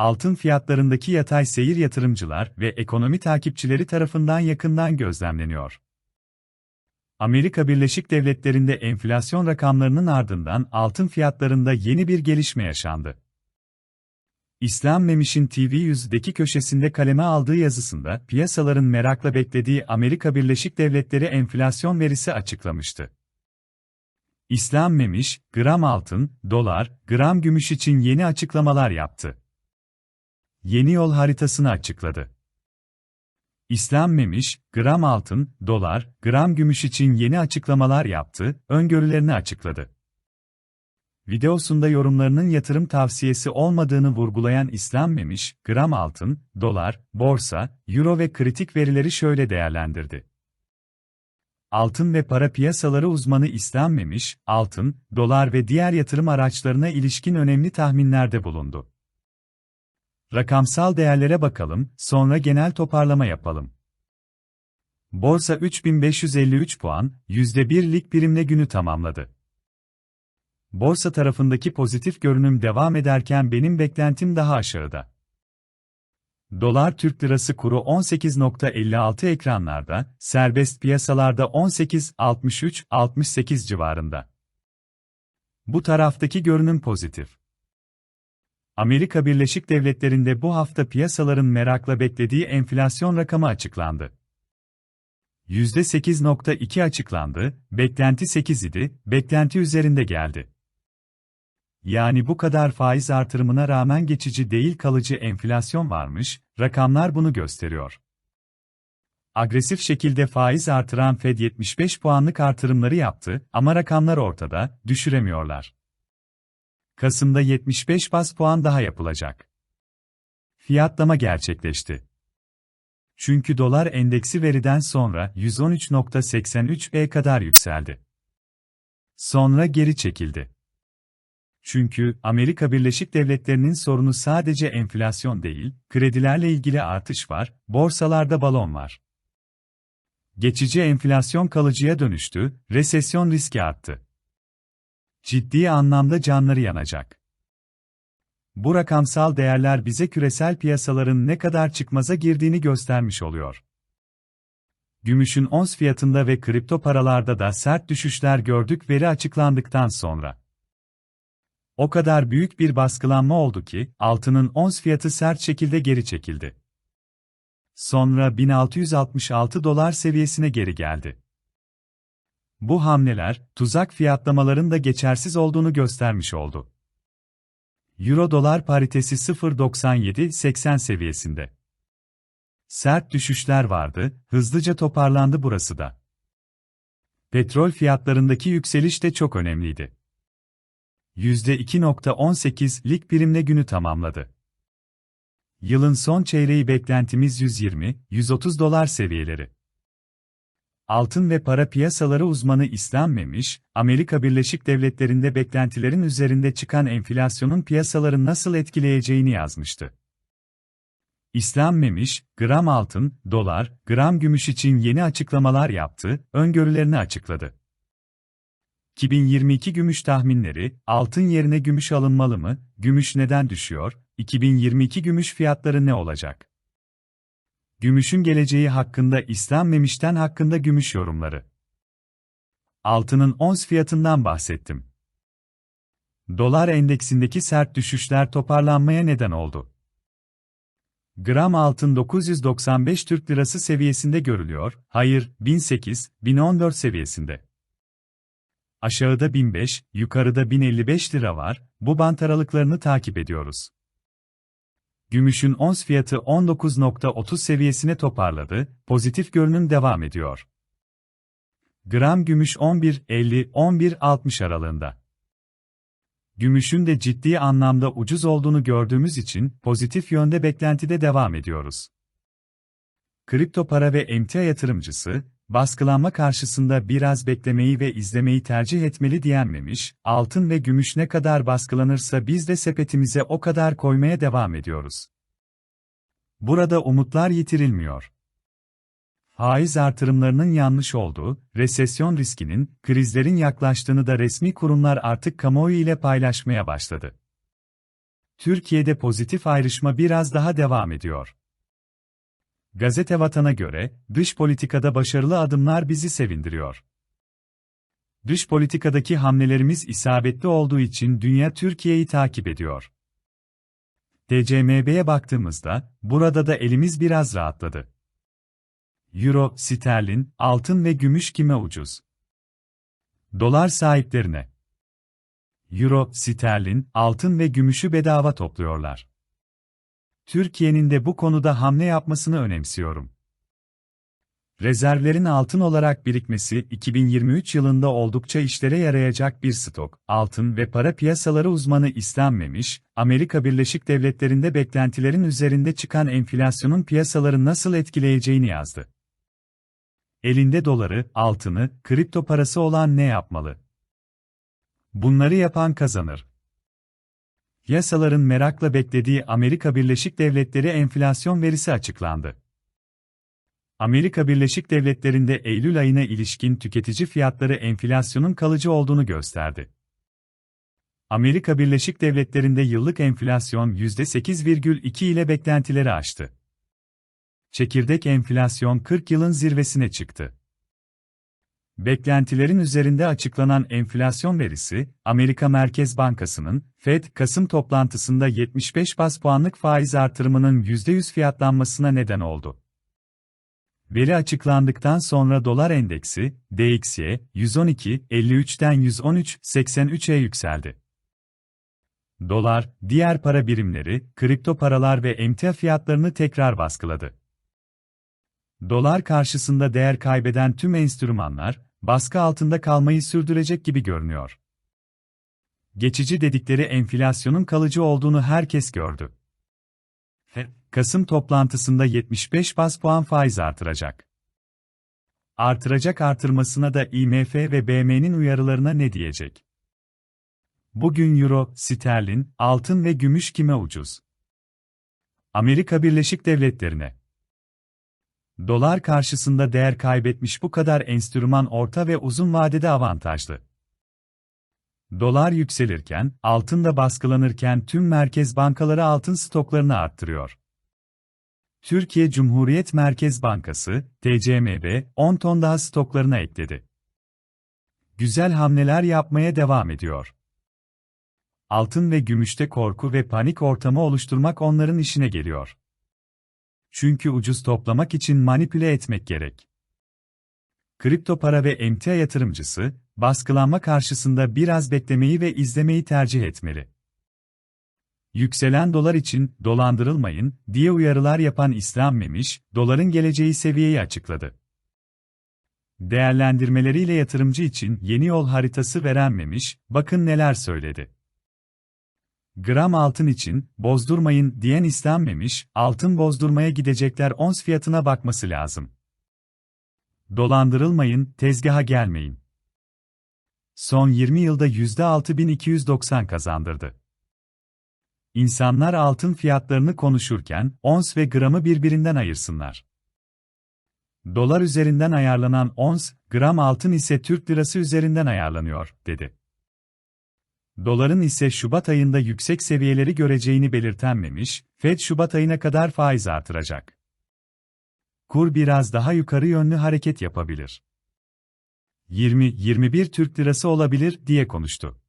altın fiyatlarındaki yatay seyir yatırımcılar ve ekonomi takipçileri tarafından yakından gözlemleniyor. Amerika Birleşik Devletleri'nde enflasyon rakamlarının ardından altın fiyatlarında yeni bir gelişme yaşandı. İslam Memiş'in TV100'deki köşesinde kaleme aldığı yazısında piyasaların merakla beklediği Amerika Birleşik Devletleri enflasyon verisi açıklamıştı. İslam Memiş, gram altın, dolar, gram gümüş için yeni açıklamalar yaptı. Yeni yol haritasını açıkladı. İslam Memiş, gram altın, dolar, gram gümüş için yeni açıklamalar yaptı, öngörülerini açıkladı. Videosunda yorumlarının yatırım tavsiyesi olmadığını vurgulayan İslam Memiş, gram altın, dolar, borsa, euro ve kritik verileri şöyle değerlendirdi. Altın ve para piyasaları uzmanı İslam Memiş, altın, dolar ve diğer yatırım araçlarına ilişkin önemli tahminlerde bulundu. Rakamsal değerlere bakalım, sonra genel toparlama yapalım. Borsa 3553 puan, %1'lik primle günü tamamladı. Borsa tarafındaki pozitif görünüm devam ederken benim beklentim daha aşağıda. Dolar Türk Lirası kuru 18.56 ekranlarda, serbest piyasalarda 18.63-68 civarında. Bu taraftaki görünüm pozitif. Amerika Birleşik Devletleri'nde bu hafta piyasaların merakla beklediği enflasyon rakamı açıklandı. %8.2 açıklandı, beklenti 8 idi, beklenti üzerinde geldi. Yani bu kadar faiz artırımına rağmen geçici değil kalıcı enflasyon varmış, rakamlar bunu gösteriyor. Agresif şekilde faiz artıran Fed 75 puanlık artırımları yaptı ama rakamlar ortada, düşüremiyorlar. Kasım'da 75 bas puan daha yapılacak. Fiyatlama gerçekleşti. Çünkü dolar endeksi veriden sonra 113.83'e kadar yükseldi. Sonra geri çekildi. Çünkü Amerika Birleşik Devletleri'nin sorunu sadece enflasyon değil, kredilerle ilgili artış var, borsalarda balon var. Geçici enflasyon kalıcıya dönüştü, resesyon riski arttı. Ciddi anlamda canları yanacak. Bu rakamsal değerler bize küresel piyasaların ne kadar çıkmaza girdiğini göstermiş oluyor. Gümüşün ons fiyatında ve kripto paralarda da sert düşüşler gördük veri açıklandıktan sonra. O kadar büyük bir baskılanma oldu ki, altının ons fiyatı sert şekilde geri çekildi. Sonra 1666 dolar seviyesine geri geldi. Bu hamleler, tuzak fiyatlamaların da geçersiz olduğunu göstermiş oldu. Euro-dolar paritesi 0.97-80 seviyesinde. Sert düşüşler vardı, hızlıca toparlandı burası da. Petrol fiyatlarındaki yükseliş de çok önemliydi. %2.18'lik primle günü tamamladı. Yılın son çeyreği beklentimiz 120-130 dolar seviyeleri. Altın ve para piyasaları uzmanı İslam Memiş, Amerika Birleşik Devletleri'nde beklentilerin üzerinde çıkan enflasyonun piyasaları nasıl etkileyeceğini yazmıştı. İslam Memiş, gram altın, dolar, gram gümüş için yeni açıklamalar yaptı, öngörülerini açıkladı. 2022 gümüş tahminleri, altın yerine gümüş alınmalı mı, gümüş neden düşüyor, 2022 gümüş fiyatları ne olacak? Gümüşün geleceği hakkında İslam Memiş'ten hakkında gümüş yorumları. Altının ons fiyatından bahsettim. Dolar endeksindeki sert düşüşler toparlanmaya neden oldu. Gram altın 995 Türk Lirası seviyesinde görülüyor, hayır, 1008, 1014 seviyesinde. Aşağıda 1005, yukarıda 1055 lira var, bu bant aralıklarını takip ediyoruz. Gümüşün ons fiyatı 19.30 seviyesine toparladı, pozitif görünüm devam ediyor. Gram gümüş 11.50-11.60 aralığında. Gümüşün de ciddi anlamda ucuz olduğunu gördüğümüz için pozitif yönde beklentide devam ediyoruz. Kripto para ve emtia yatırımcısı, baskılanma karşısında biraz beklemeyi ve izlemeyi tercih etmeli diyenmemiş, altın ve gümüş ne kadar baskılanırsa biz de sepetimize o kadar koymaya devam ediyoruz. Burada umutlar yitirilmiyor. Faiz artırımlarının yanlış olduğu, resesyon riskinin, krizlerin yaklaştığını da resmi kurumlar artık kamuoyu ile paylaşmaya başladı. Türkiye'de pozitif ayrışma biraz daha devam ediyor. Gazete Vatan'a göre, dış politikada başarılı adımlar bizi sevindiriyor. Dış politikadaki hamlelerimiz isabetli olduğu için dünya Türkiye'yi takip ediyor. TCMB'ye baktığımızda, burada da elimiz biraz rahatladı. Euro, sterlin, altın ve gümüş kime ucuz? Dolar sahiplerine. Euro, sterlin, altın ve gümüşü bedava topluyorlar. Türkiye'nin de bu konuda hamle yapmasını önemsiyorum. Rezervlerin altın olarak birikmesi 2023 yılında oldukça işlere yarayacak bir stok. Altın ve para piyasaları uzmanı istenmemiş, Amerika Birleşik Devletleri'nde beklentilerin üzerinde çıkan enflasyonun piyasaları nasıl etkileyeceğini yazdı. Elinde doları, altını, kripto parası olan ne yapmalı? Bunları yapan kazanır. Yasaların merakla beklediği Amerika Birleşik Devletleri enflasyon verisi açıklandı. Amerika Birleşik Devletleri'nde Eylül ayına ilişkin tüketici fiyatları enflasyonun kalıcı olduğunu gösterdi. Amerika Birleşik Devletleri'nde yıllık enflasyon %8,2 ile beklentileri aştı. Çekirdek enflasyon 40 yılın zirvesine çıktı. Beklentilerin üzerinde açıklanan enflasyon verisi, Amerika Merkez Bankası'nın Fed Kasım toplantısında 75 bas puanlık faiz artırımının %100 fiyatlanmasına neden oldu. Veri açıklandıktan sonra dolar endeksi, DXY, 112, 53'ten 113, 83'e yükseldi. Dolar, diğer para birimleri, kripto paralar ve emtia fiyatlarını tekrar baskıladı. Dolar karşısında değer kaybeden tüm enstrümanlar, baskı altında kalmayı sürdürecek gibi görünüyor. Geçici dedikleri enflasyonun kalıcı olduğunu herkes gördü. Kasım toplantısında 75 bas puan faiz artıracak. Artıracak artırmasına da IMF ve BM'nin uyarılarına ne diyecek? Bugün euro, sterlin, altın ve gümüş kime ucuz? Amerika Birleşik Devletleri'ne. Dolar karşısında değer kaybetmiş bu kadar enstrüman orta ve uzun vadede avantajlı. Dolar yükselirken, altın da baskılanırken tüm merkez bankaları altın stoklarını arttırıyor. Türkiye Cumhuriyet Merkez Bankası, TCMB, 10 ton daha stoklarına ekledi. Güzel hamleler yapmaya devam ediyor. Altın ve gümüşte korku ve panik ortamı oluşturmak onların işine geliyor. Çünkü ucuz toplamak için manipüle etmek gerek. Kripto para ve emtia yatırımcısı, baskılanma karşısında biraz beklemeyi ve izlemeyi tercih etmeli. Yükselen dolar için dolandırılmayın diye uyarılar yapan İslam Memiş, doların geleceği seviyeyi açıkladı. Değerlendirmeleriyle yatırımcı için yeni yol haritası veren Memiş, bakın neler söyledi. Gram altın için bozdurmayın diyen İslam Memiş, altın bozdurmaya gidecekler ons fiyatına bakması lazım. Dolandırılmayın, tezgaha gelmeyin. Son 20 yılda %6290 kazandırdı. İnsanlar altın fiyatlarını konuşurken, ons ve gramı birbirinden ayırsınlar. Dolar üzerinden ayarlanan ons, gram altın ise Türk lirası üzerinden ayarlanıyor, dedi. Doların ise Şubat ayında yüksek seviyeleri göreceğini belirtenmemiş, Fed Şubat ayına kadar faiz artıracak. Kur biraz daha yukarı yönlü hareket yapabilir. 20-21 Türk lirası olabilir diye konuştu.